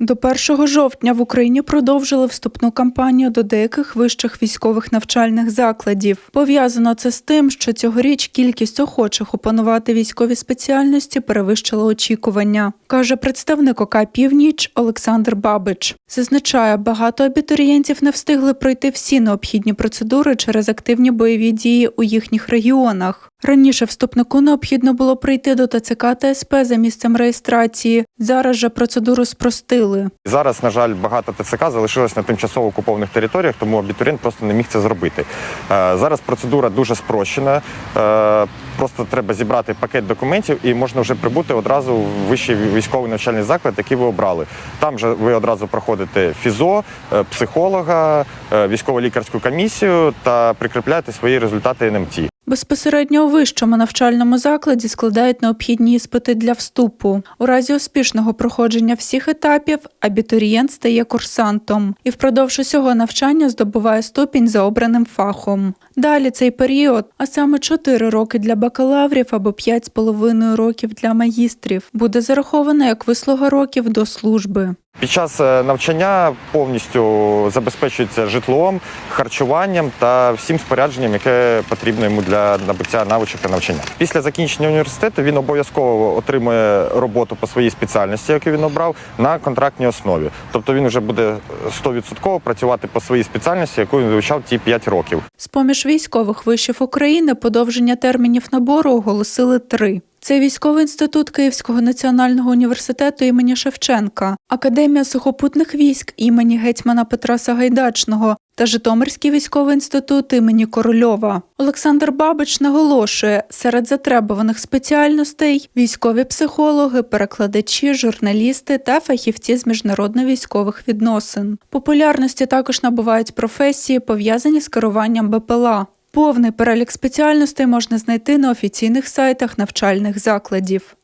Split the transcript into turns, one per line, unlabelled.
До 1 жовтня в Україні продовжили вступну кампанію до деяких вищих військових навчальних закладів. Пов'язано це з тим, що цьогоріч кількість охочих опанувати військові спеціальності перевищила очікування, каже представник ОК Північ Олександр Бабич. Зазначає, багато абітурієнтів не встигли пройти всі необхідні процедури через активні бойові дії у їхніх регіонах. Раніше вступнику необхідно було прийти до ТЦК та СП за місцем реєстрації. Зараз же процедуру спростили.
Зараз, на жаль, багато ТЦК залишилось на тимчасово окупованих територіях, тому абітурієнт просто не міг це зробити. Е, Зараз процедура дуже спрощена. Е, Просто треба зібрати пакет документів і можна вже прибути одразу в вищий військовий навчальний заклад, який ви обрали. Там же ви одразу проходите фізо, е, психолога, військово-лікарську комісію та прикріпляєте свої результати НМТ.
Безпосередньо у вищому навчальному закладі складають необхідні іспити для вступу. У разі успішного проходження всіх етапів абітурієнт стає курсантом і впродовж усього навчання здобуває ступінь за обраним фахом. Далі цей період, а саме 4 роки для бакалаврів або 5,5 років для магістрів, буде зараховано як вислуга років до служби.
Під час е, навчання повністю забезпечується житлом, харчуванням та всім спорядженням, яке потрібно йому для набуття навичок та навчання. Після закінчення університету він обов'язково отримує роботу по своїй спеціальності, яку він обрав, на контрактній основі. Тобто він вже буде 100% працювати по своїй спеціальності, яку він вивчав ті 5 років.
З-поміж військових вишів України подовження термінів набору оголосили три. Це військовий інститут Київського національного університету імені Шевченка, Академія сухопутних військ імені гетьмана Петра Сагайдачного та Житомирський військовий інститут імені Корольова. Олександр Бабич наголошує, серед затребуваних спеціальностей військові психологи, перекладачі, журналісти та фахівці з міжнародно-військових відносин. Популярності також набувають професії, пов'язані з керуванням БПЛА. Повний перелік спеціальностей можна знайти на офіційних сайтах навчальних закладів.